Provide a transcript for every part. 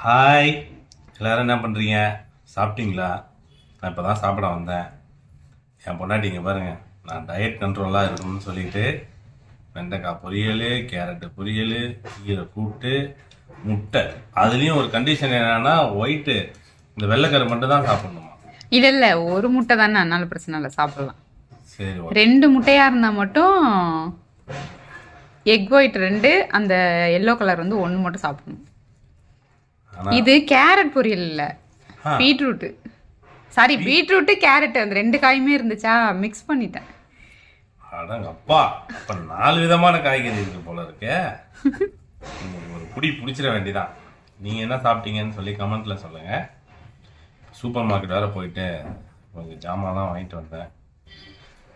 Hi எல்லாரும் என்ன பண்ணுறீங்க சாப்பிட்டீங்களா? நான் இப்போ தான் சாப்பிட வந்தேன். என் பொண்டாட்டிங்க பாருங்க. நான் டயட் கண்ட்ரோலாக இருக்கணும்னு சொல்லிட்டு வெண்டைக்காய் பொரியல் கேரட்டு பொரியல் கீரை கூட்டு முட்டை. அதுலேயும் ஒரு கண்டிஷன் என்னன்னா ஒயிட்டு இந்த வெள்ளைக்கரு மட்டும் தான் சாப்பிடணுமா? இல்ல இல்ல ஒரு முட்டை தானே அதனால பிரச்சனை இல்லை சாப்பிடலாம். சரி ரெண்டு முட்டையா இருந்தா மட்டும் எக் ஒயிட் ரெண்டு அந்த எல்லோ கலர் வந்து ஒன்று மட்டும் சாப்பிடணும். இது கேரட் பொரியல் இல்ல. ஆ. பீட்ரூட்டு. சாரி பீட்ரூட்டு கேரட் அந்த ரெண்டு காயுமே இருந்துச்சா? மிக்ஸ் பண்ணிட்டேன். அடங்க அப்பா நாலு விதமான காய்கறி இருக்கு போல இருக்கே. ஒரு புடி பிடிச்சிட வேண்டியதான் நீங்கள் என்ன சாப்பிட்டீங்கன்னு சொல்லி கமெண்ட்ல சொல்லுங்க. சூப்பர் மார்க்கெட் வேற போயிட்டு கொஞ்சம் ஜாமான்லாம் வாங்கிட்டு வந்தேன்.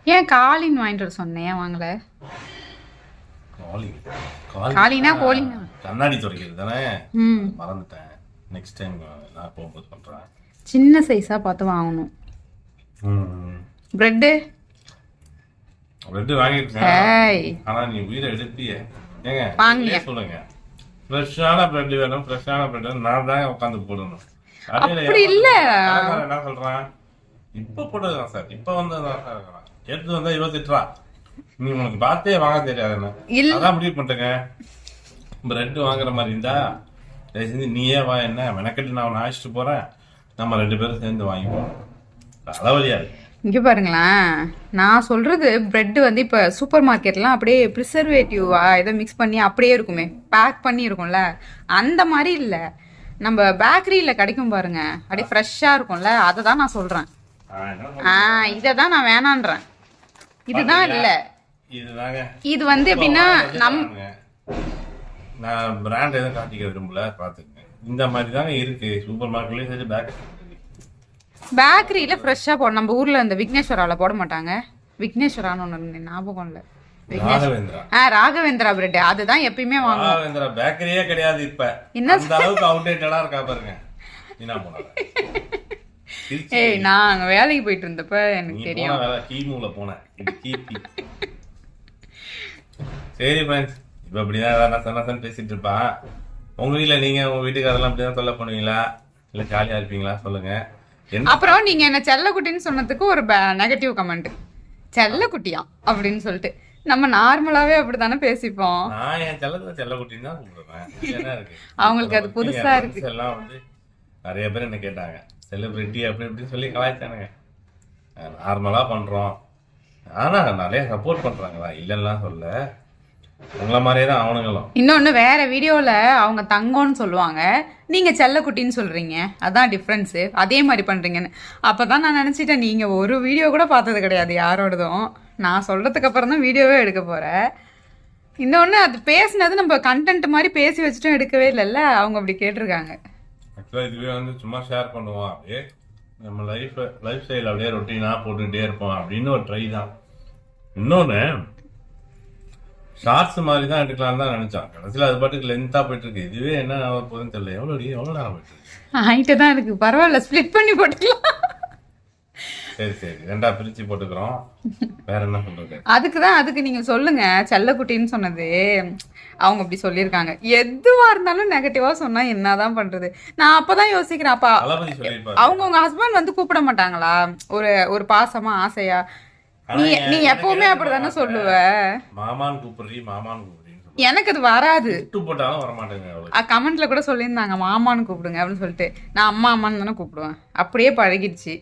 ஏன் காலின் வாங்கிட்டு வர சொன்னேன்? ஏன் வாங்கல? காலி. காலி காலினா கோழினா. கண்ணாடி துடைக்கிறது தானே? மறந்துட்டேன். நெக்ஸ்ட் டைம் நான் போகும்போது பண்ணுறேன் சின்ன சைஸா பார்த்து வாங்கணும். பிரெட்டு ரெண்டு வாங்கிருக்கேன் ஏய். ஆனா நீ உயிரை எடுப்பிய. ஏங்க? நீங்களே சொல்லுங்க. ஃப்ரெஷ்ஷான பிரெட் வேணும் ஃப்ரெஷ்ஷான பிரெட் நான் தான் உட்காந்து போடணும். அப்படி இல்ல. என்ன சொல்றான்? இப்ப போட்டதுதான் சார். இப்ப வந்ததுதான் சார் எடுத்து வந்தா ரூபா. நீ உனக்கு பார்த்தே வாங்க தெரியாது என்ன. அதான் முடிவு பண்ணிட்டேங்க. பிரெட் வாங்குற மாதிரி இருந்தா தயவு செஞ்சு நீயே வா என்ன? மெனக்கெட்டு நான் அழைச்சிட்டு போறேன். நம்ம ரெண்டு பேரும் சேர்ந்து வாங்கிப்போம். தலைவலியா இருக்கு இங்க பாருங்களேன். நான் சொல்றது பிரெட் வந்து இப்ப சூப்பர் மார்க்கெட்லாம் அப்படியே ப்ரிசர்வேட்டிவா ஏதோ மிக்ஸ் பண்ணி அப்படியே இருக்குமே. பேக் பண்ணி இருக்கும்ல. அந்த மாதிரி இல்ல. நம்ம பேக்கரியில கிடைக்கும் பாருங்க. அப்படியே ஃப்ரெஷ்ஷா இருக்கும்ல. அதை தான் நான் சொல்றேன். ஆ, இதை தான் நான் வேணான்றேன். இதுதான் இல்ல. இது வந்து எப்படின்னா நம். நான் பிராண்ட் எதுவும் காட்டிக்க விரும்பல பாத்துக்கங்க இந்த மாதிரி தாங்க இருக்கு சூப்பர் மார்க்கெட்லயும் சரி. பேக் பேக்கரியில ஃப்ரெஷ்ஷா போட நம்ம ஊர்ல இந்த விக்னேஸ்வரால போட மாட்டாங்க. விக்னேஸ்வரான்னு ஒன்று ஞாபகம் இல்ல. ராகவேந்திரா. ஆ ராகவேந்திரா பிரெட் அதுதான் எப்பயுமே வாங்குவோம். ராகவேந்திரா பேக்கரியே கிடையாது இப்ப. என்ன? அந்த அளவுக்கு அவுடேட்டடா இருக்கா பாருங்க. என்ன ஏய் நான் அங்க வேலைக்கு போயிட்டு இருந்தப்ப எனக்கு தெரியும். கீமூல போனேன். சரி ஃப்ரெண்ட்ஸ் இப்ப அப்படிதான் நச நசன்னு பேசிட்டு இருப்பான். உங்க வீட்ல நீங்க உங்க வீட்டுக்காரெல்லாம் அப்படிதான் தொல்லை பண்ணுவீங்களா? இல்ல ஜாலியா இருப்பீங்களா? சொல்லுங்க. அப்புறம் நீங்க என்ன செல்லக்குட்டின்னு சொன்னதுக்கு ஒரு நெகட்டிவ் கமெண்ட் செல்லக்குட்டியா? அப்படின்னு சொல்லிட்டு. நம்ம நார்மலாவே அப்படித்தானே பேசிப்போம். நான் என் செல்லத்தை செல்லக்குட்டின்னு தான் கூப்பிடுவேன். அவங்களுக்கு அது புதுசா இருக்கு. எல்லாம் வந்து நிறைய பேர் என்ன கேட்டாங்க. செலிபிரிட்டி அப்படி இப்படின்னு சொல்லி கலாய்ச்சானுங்க. நார்மலா பண்றோம். ஆனா நிறைய சப்போர்ட் பண்றாங்களா? இல்லைன்னா சொல்ல உங்களை மாதிரியே தான் அவனுங்களும் இன்னொன்னு வேற வீடியோல அவங்க தங்கம்னு சொல்லுவாங்க. நீங்க செல்லக்குட்டின்னு சொல்றீங்க. அதான் டிஃப்ரென்ஸ் அதே மாதிரி பண்றீங்கன்னு. அப்பதான் நான் நினைச்சிட்டேன் நீங்க ஒரு வீடியோ கூட பார்த்தது கிடையாது யாரோடதும். நான் சொல்றதுக்கு அப்புறம் தான் வீடியோவே எடுக்க போறேன். இன்னொன்னு அது பேசுனது நம்ம கண்டென்ட் மாதிரி பேசி வச்சுட்டும் எடுக்கவே இல்லைல்ல? அவங்க அப்படி கேட்டிருக்காங்க. ஆக்சுவலாக இதுவே வந்து சும்மா ஷேர் பண்ணுவோம் அப்படியே நம்ம லைஃப் லைஃப் ஸ்டைல் அப்படியே ரொட்டீனாக போட்டுக்கிட்டே இருப்போம். அப்படின்னு ஒரு ட்ரை தான். இன்னொன்று ஷார்ட்ஸ் மாதிரி தான் எடுக்கலாம்னு தான் நினச்சோம். கடைசியில் அது பாட்டுக்கு லென்த்தாக போயிட்டு இருக்கு இதுவே என்ன ஆக போகுதுன்னு தெரியல. எவ்வளோ அடி எவ்வளோ நேரம் போயிட்டு இருக்கு? ஆகிட்டே தான் இருக்கு. பரவாயில்ல ஸ்ப்ளிட் பண்ணி போட்டுக்கலாம். சரி சரி. ரெண்டா பிரிச்சு போட்டுக்கிறோம். வேற என்ன சொல்றது அதுக்கு தான் அதுக்கு நீங்க சொல்லுங்க. செல்லக்குட்டின்னு சொன்னது. அவங்க அப்படி சொல்லியிருக்காங்க. எதுவா இருந்தாலும் நெகட்டிவா சொன்னா என்னதான் பண்றது? நான் அப்பதான் யோசிக்கிறேன். அப்ப அவங்க உங்க ஹஸ்பண்ட் வந்து கூப்பிட மாட்டாங்களா? ஒரு ஒரு பாசமா ஆசையா? நீ எப்பவுமே அப்படிதானே? சொல்லுவ. மாமான்னு கூப்பிடுறீ மாமான்னு சொல்லுவாங்க எனக்கு அது வராது. கமெண்ட்ல கூட சொல்லியிருந்தாங்க மாமான்னு கூப்பிடுங்க அப்படின்னு சொல்லிட்டு. நான் அம்மா அம்மான்னு தானே கூப்பிடுவேன். அப்படியே பழகிடுச்சு.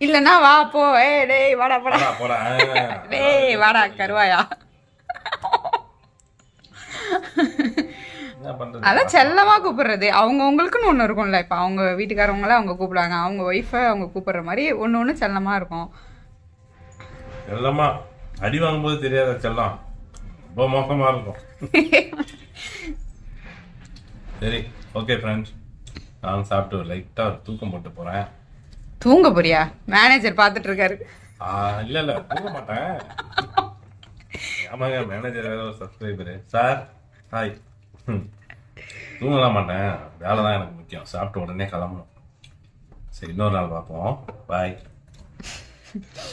இல்லைன்னா வா போ. ஏய் டேய் வாடா போடா. டேய் வாடா கருவாயா. அதான் செல்லமா கூப்பிடுறது. அவங்க உங்களுக்குன்னு ஒன்று இருக்கும்ல. இப்போ அவங்க வீட்டுக்காரவங்கள அவங்க கூப்பிடுவாங்க. அவங்க ஒய்ஃபை அவங்க கூப்பிடுற மாதிரி ஒன்று ஒன்று செல்லமா இருக்கும். செல்லமா அடி வாங்கும்போது தெரியாத செல்லம். ரொம்ப மோசமா இருக்கும். சரி ஓகே ஃப்ரெண்ட்ஸ் நான் சாப்பிட்டு லைட்டா தூக்கம் போட்டு போறேன். தூங்க போறியா? மேனேஜர் பார்த்துட்டு இருக்காரு இல்ல இல்ல தூங்க மாட்டேன். ஆமாங்க மேனேஜர் வேற ஒரு சப்ஸ்கிரைபரு சார் ஹாய். தூங்கலாம் மாட்டேன். வேலை தான் எனக்கு முக்கியம். சாப்பிட்டு உடனே கிளம்பணும். சரி இன்னொரு நாள் பார்ப்போம். பாய்